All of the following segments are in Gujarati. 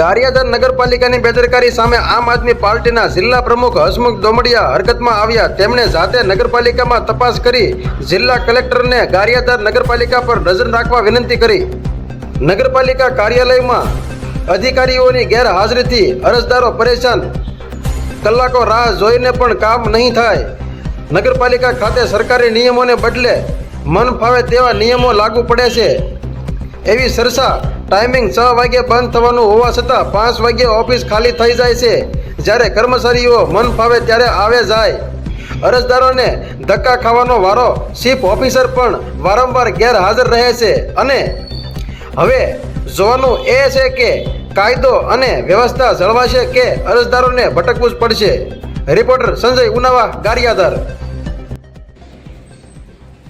ગારિયાધાર નગરપાલિકાની બેદરકારી સામે આમ આદમી પાર્ટીના જિલ્લા પ્રમુખ હસમુખ દોમડિયા હરકતમાં આવ્યા. તેમણે જાતે નગરપાલિકામાં તપાસ કરી, જિલ્લા કલેક્ટરને ગારિયાધાર નગરપાલિકા પર નજર રાખવા વિનંતી કરી. નગરપાલિકા કાર્યાલયમાં અધિકારીઓની ગેરહાજરીથી અરજદારો પરેશાન. કલાકો રાહ જોઈને પણ કામ નહીં થાય. નગરપાલિકા ખાતે સરકારી નિયમોને બદલે મન ફાવે તેવા નિયમો લાગુ પડે છે. એવી સરસા ટાઈમિંગ છ વાગે બંધ થવાનું હોવા છતાં પાંચ વાગે ઓફિસ ખાલી થઈ જાય છે. જ્યારે કર્મચારીઓ મન ફાવે ત્યારે આવે જાય. અરજદારોને ધક્કા ખાવાનો વારો ચીફ ઓફિસર પણ વારંવાર ગેરહાજર રહે છે અને હવે જોવાનું એ છે કે કાયદો અને વ્યવસ્થા જળવાશે કે અરજદારોને ભટકવું જ પડશે. રિપોર્ટર સંજય ઉનાવા, ગારિયાધાર.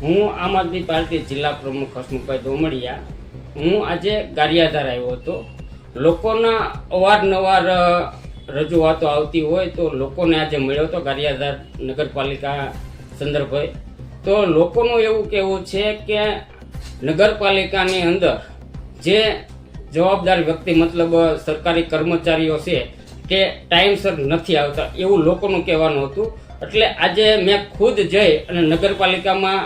હું આમ આદમી પાર્ટી જિલ્લા પ્રમુખ હસમુખભાઈ દોમડિયા હું આજે ગારિયાધાર આવ્યો હતો. લોકોના અવારનવાર રજૂઆતો આવતી હોય તો લોકોને આજે મળ્યો હતો ગારિયાધાર નગરપાલિકા સંદર્ભે. તો લોકોનું એવું કહેવું છે કે નગરપાલિકાની અંદર જે જવાબદાર વ્યક્તિ મતલબ સરકારી કર્મચારીઓ છે કે ટાઈમસર નથી આવતા એવું લોકોનું કહેવાનું હતું. એટલે આજે મેં ખુદ જઈ અને નગરપાલિકામાં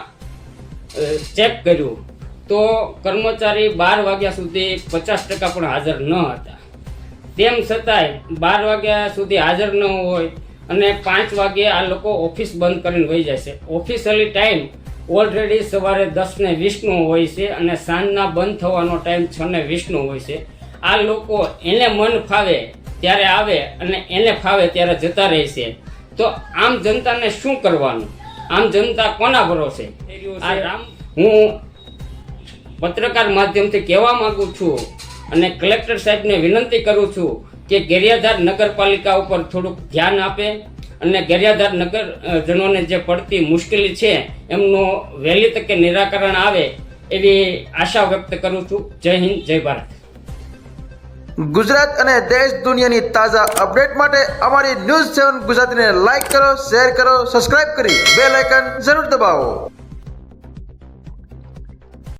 ચેક કર્યું તો કર્મચારી બાર વાગ્યા સુધી પચાસ ટકા પણ હાજર ન હતા. તેમ છતાંય બાર વાગ્યા સુધી હાજર ન હોય અને પાંચ વાગે આ લોકો ઓફિસ બંધ કરીને વહી જાય છે. ઓફિશિયલી ટાઈમ ઓલરેડી સવારે દસ ને વીસનો હોય છે અને સાંજના બંધ થવાનો ટાઈમ છ ને વીસનો હોય છે. આ લોકો એને મન ફાવે ત્યારે આવે અને એને ફાવે ત્યારે જતા રહે છે. તો આમ જનતાને શું કરવાનું? આમ જનતા કોના ભરોસે? હું પત્રકાર માધ્યમથી કહેવા માંગુ છું અને કલેક્ટર સાહેબને વિનંતી કરું છું કે ગેરિયાધાર નગરપાલિકા ઉપર થોડુંક ધ્યાન આપે અને ગેરિયાધાર નગરજનોને જે પડતી મુશ્કેલી છે, એમનું વહેલી તકે નિરાકરણ આવે એવી આશા વ્યક્ત કરું છું. જય હિન્દ, જય ભારત. ગુજરાત અને દેશ દુનિયાની તાજા અપડેટ માટે અમારી ન્યૂઝ સેવન ગુજરાતીને લાઇક કરો, શેર કરો, સબસ્ક્રાઇબ કરી બેલ આઇકન જરૂર દબાવો.